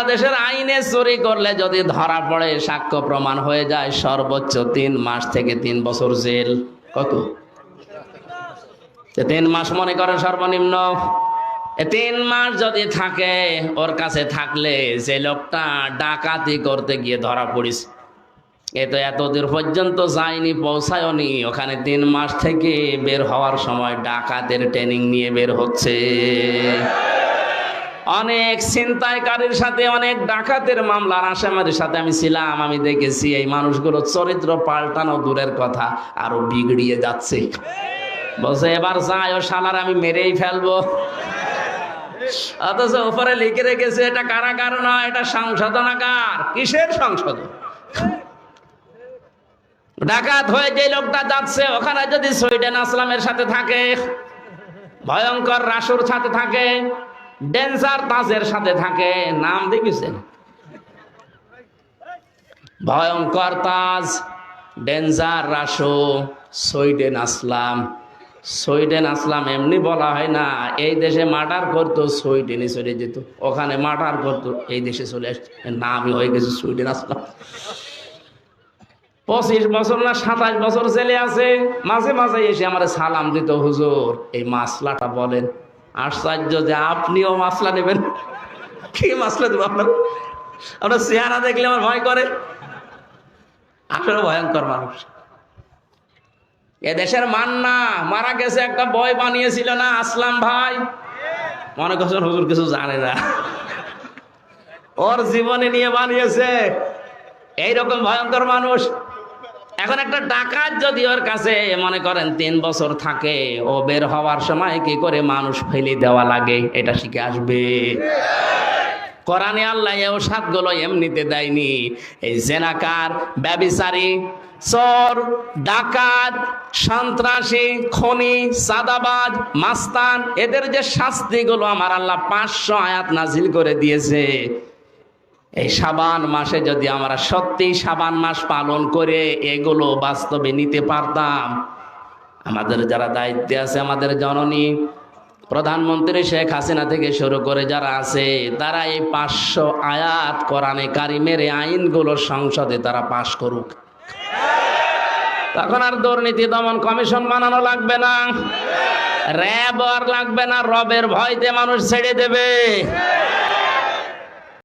বাংলাদেশের আইনে চুরি করলে যদি ধরা পড়ে, সাক্ষ্য প্রমাণ হয়ে যায়, সর্বোচ্চ তিন মাস থেকে তিন বছর জেল। কত? তিন মাস মনে করেন সর্বনিম্ন। তিন মাস যদি থাকে, ওর কাছে থাকলে যে লোকটা ডাকাতি করতে গিয়ে ধরা পড়িস এ তো এতদূর পর্যন্ত যায়নি, পৌঁছায়নি। ওখানে তিন মাস থেকে বের হওয়ার সময় ডাকাতের ট্রেনিং নিয়ে বের হচ্ছে। অনেক ছিনতাইকারীর সাথে, অনেক ডাকাতের মামলার আসামের সাথে আমি ছিলাম, আমি দেখেছি এই মানুষগুলোর চরিত্র পাল্টানো দূরের কথা, আরও বিগড়িয়ে যাচ্ছে। বলছে, এবার যাই, ও শালার, আমি মেরেই ফেলব। অথচ উপরে লিখে রেখেছে, এটা কারাগার নয়, এটা সংশোধনাগার। কিসের সংশোধন? ডাকাত হয়ে যে লোকটা যাচ্ছে, ওখানে যদি সুইডেন আসলামের সাথে থাকে, ভয়ঙ্কর রাসুর সাথে থাকে ডেন্সার তাজের সাথে থাকে, নাম দেখেছেন ভয়ঙ্কর Taj danger Rasu, Sweden Aslam. Sweden Aslam এমনি বলা হয় না, এই দেশে মার্ডার করতো, সুইডেনে চলে যেত। ওখানে মার্ডার করতো, এই দেশে চলে আসছে। নামই হয়ে গেছে সুইডেন আসলাম। পঁচিশ বছর না সাতাশ বছর ছেলে আছে, মাঝে মাঝে এসে আমার সালাম দিত, হুজুর, এই মাসলাটা বলেন। আশ্চর্য যে আপনিও মাসলা নেবেন। কি মাসলা দেবো আপনার? আপনার চেহারা দেখলে আমার ভয় করে। আসলে ভয়ঙ্কর মানুষ। এ দেশের মান্না, মারা গেছে একটা বই বানিয়েছিল না, আসলাম ভাই। মনে করছেন হুজুর কিছু জানে না। ওর জীবনে নিয়ে বানিয়েছে। এইরকম ভয়ঙ্কর মানুষ। এখন একটা ডাকাত যদি ওর কাছে মনে করেন তিন বছর থাকে, ও বের হওয়ার সময় কি করে মানুষ ফেলে দেওয়া লাগে? এটা শিখে আসবে। কোরআনে আল্লাহ ও সাতগুলো এমনিতে দেয়নি। এই জেনাকার, ব্যবিচারী, চোর, ডাকাত, সন্ত্রাসী, খনি সাদাবাজ মাস্তান, এদের যে শাস্তিগুলো আমার আল্লাহ পাঁচশো আয়াত নাজিল করে দিয়েছে। এই সাবান মাসে যদি আমরা সত্যি সাবান মাস পালন করে এগুলো বাস্তবে নিতে পারতাম, আমাদের যারা দায়িত্বে আছে, আমাদের জননী প্রধানমন্ত্রী শেখ হাসিনা থেকে শুরু করে যারা আছে, তারা এই পাঁচশো আয়াত কোরআনে কারিমের আইনগুলো সংসদে তারা পাশ করুক। তখন আর দুর্নীতি দমন কমিশন বানানো লাগবে না। র্যাব আর লাগবে না, রবের ভয়তে মানুষ ছেড়ে দেবে।